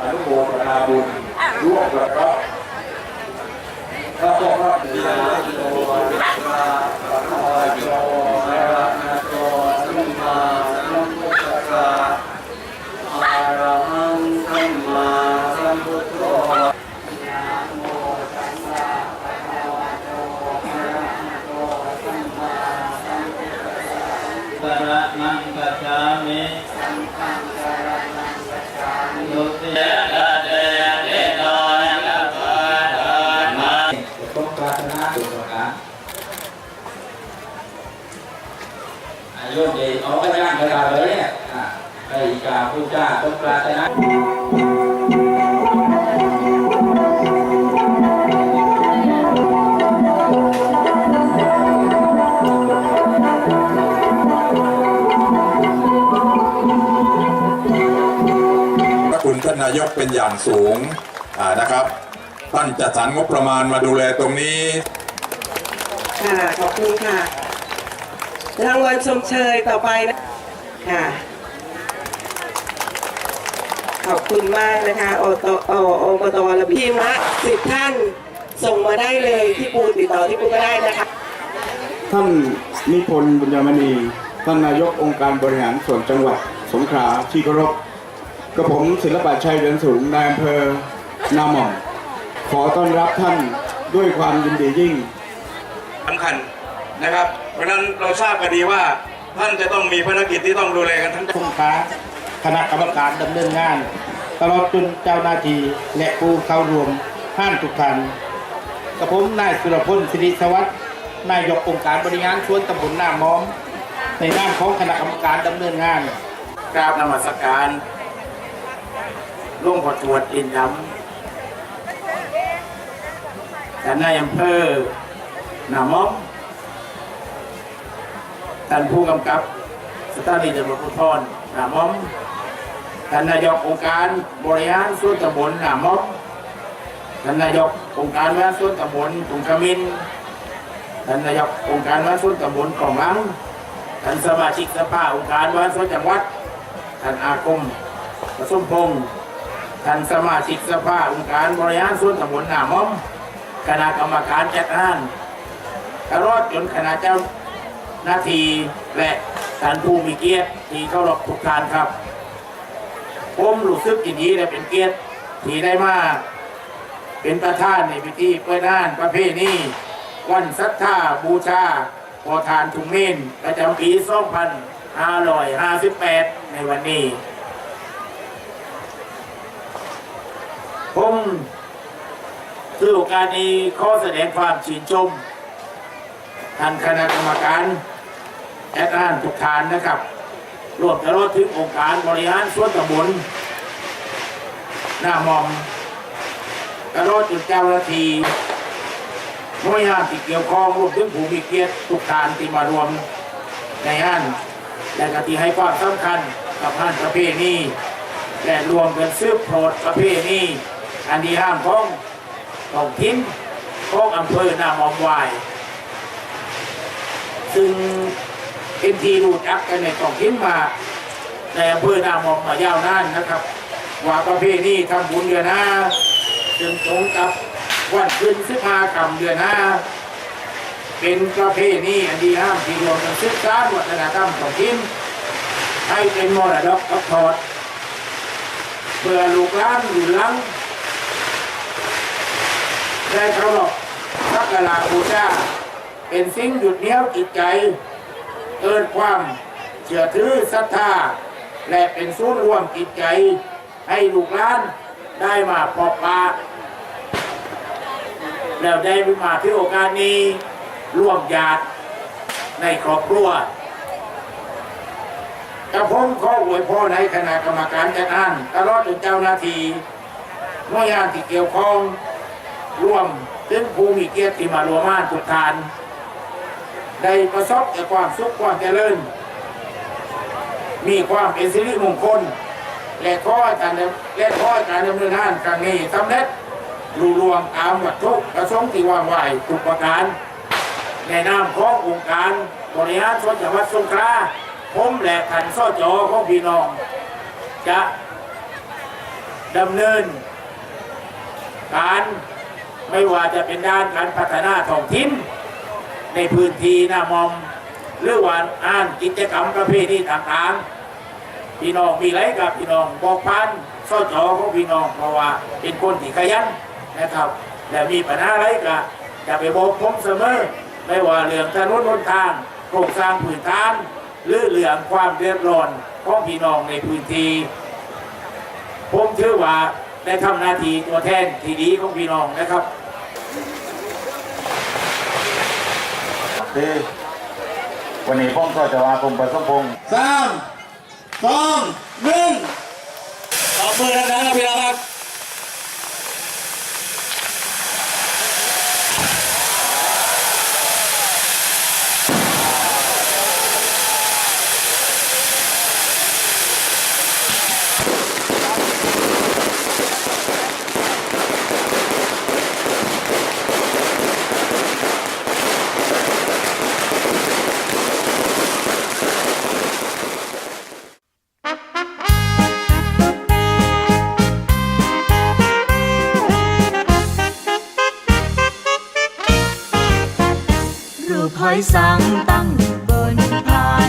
อนุโมทนาบุญร่วมกับพระพระองค์พระบิดาโตมาประทานโตระนาโตสัมมาสัมพุทธะอาระหังสัมมาสัมพุทโธปรมังกัจจามิสัมปังกรณะ ต้องปารถนาสุขาพาดีเอาไปย่างกระดาษเลยเนี่ยไปกาพุทธเจ้าต้องปรารนาานนายกเป็นอย่างสูงอ่านะครับ ท่านจัดสรรงบประมาณมาดูแลตรงนี้ ค่ะ ขอบคุณค่ะ รางวัลชมเชยต่อไปนะค่ะ ขอบคุณมากนะคะโอตโอโอบตระเบียบทีมละสิบท่านส่งมาได้เลยที่ปูติดต่อที่ปูก็ได้นะคะ ท่านนิพนธ์บุญยมณีท่านนายกองค์การบริหารส่วนจังหวัดสงขลาที่เคารพ กระผมศิลปะชัยเรือนสูงนายอำเภอนาหม่อมขอต้อนรับท่านด้วยความยินดียิ่งสำคัญนะครับ เพราะฉะนั้นเราทราบกันดีว่าท่านจะต้องมีภารกิจที่ต้องดูแลกันทั้งสงขลาคณะกรรมการดำเนินงาน ตลอดจนเจ้าหน้าที่และผู้เข้ารวมท่านทุกท่านกับผมนายสุรพลสิริสวัสดิ์นายกองค์การบริหารส่วนตำบลหน้าม้อม ในนามของคณะกรรมการดำเนินงานกราบนมัสการห ล่วงพ่อทวดอินดำท่านนายอำเภอหนามอมท่านผู้กำกับสถานีตำรวจภูธรหนามอมท่านนายกองค์การบริหารส่วนตำบลหนามอมท่านนายกองค์การบริหารส่วนตำบลตุงขมินท่านนายกองค์การบริหารส่วนตำบลกล่องลังท่านสมาชิกสภาองค์การบริหารส่วนจังหวัดท่านอาคม ประสมพงศ์ท่านสมาชิกสภาองค์การบริหารส่วนตำบลหนามอมคณะกรรมการจัดงานตลอดจนคณะเจ้าหน้าที่และท่านผู้มีเกียรติที่เข้ารบทุกท่านครับผมรู้สึกยินดีและเป็นเกียรติที่ได้มาเป็นประธานในพิธีเปิดงานประเพณีวันศรัทธาบูชาพอทานทุงเมนประจำปี 2558 ในวันนี้ ผมถือโอกาสนี้ขอแสดงความชื่นชมท่านคณะกรรมการและท่านทุกทานนะครับรวมตลอดถึงองค์การบริหารส่วนตำบลหน้ามอมตลอดดจนเจ้าหน้าที่หน่วยงานที่เกี่ยวข้องรวมถึงผู้มีเกียรติทุกทานที่มารวมในงานและก็ที่ให้ความสำคัญกับงานประเพณีและรวมกันซืบโปรดประเพณี อันดีห้ามของของทิ้นของอำเภอหน้ามอมวาย ซึ่งเป็นที่รู้จักกันในท้องถิ่นมาในอำเภอหนามอมมายาวนานนะครับ ว่าประเพณีทำบุญเดือนห้าจึงตรงกับวันขึ้นสิบห้ากรรมเดือนห้าเป็นประเพณีอันดีห้ามที่รวมกันศึกษาวัฒนธรรมท้องถิ่นให้เป็นมรดกรับทอดเพื่อลูกหลานหรือลัง ได้เคารพสักการะบูชาเป็นสิ่งหยุดเหนี้ยวจิตใจ เกิดความเชื่อถือศรัทธา และเป็นศูนย์รวมจิตใจ ให้ลูกหลานได้มาพบปะแล้วได้มาที่โอกาสนี้ร่วมญาติในครอบครัวกระผมขออวยพรในคณะกรรมการจัดงานตลอดจนเจ้าหน้าที่หน่วยงานที่เกี่ยวข้อง ร่วมถึงภูมิเกียรติมารวมานทุกทาน ได้ประสบแต่ความสุขความเจริญ มีความเป็นสิริมงคล และขอให้การดำและขอให้การดำเนินงานครั้งนี้สำเร็จรูรวมตามวัตถุประสงค์ที่วางไว้ทุกประการในนามขององค์การบริหารส่วนจังหวัดสงขลาผมและท่านสจของพี่น้อง จะดำเนินการ ไม่ว่าจะเป็นด้านการพัฒนาท้องถิ่นในพื้นที่หน้ามอมหรือว่าอ่านกิจกรรมประเภทนี้ต่างๆ พี่น้องมีไรกับพี่น้องบอกพันซ่อจอของพี่น้องเพราะว่าเป็นคนที่ขยันนะครับ และมีปัญหาไรก็จะไปบอกผมเสมอ ไม่ว่าเรื่องถนนหนทางโครงสร้างพื้นฐาน หรือเรื่องความเดือดร้อนของพี่น้องในพื้นที่ผมถือว่าได้ทำหน้าที่ตัวแทนที่ดีของพี่น้องนะครับ เอ้วันนี้ผมก็จะว่าผมประสมพงษ์สามสองหนึ่งตบมือดังๆครับพี่น้องครับ 海生燈伴拍。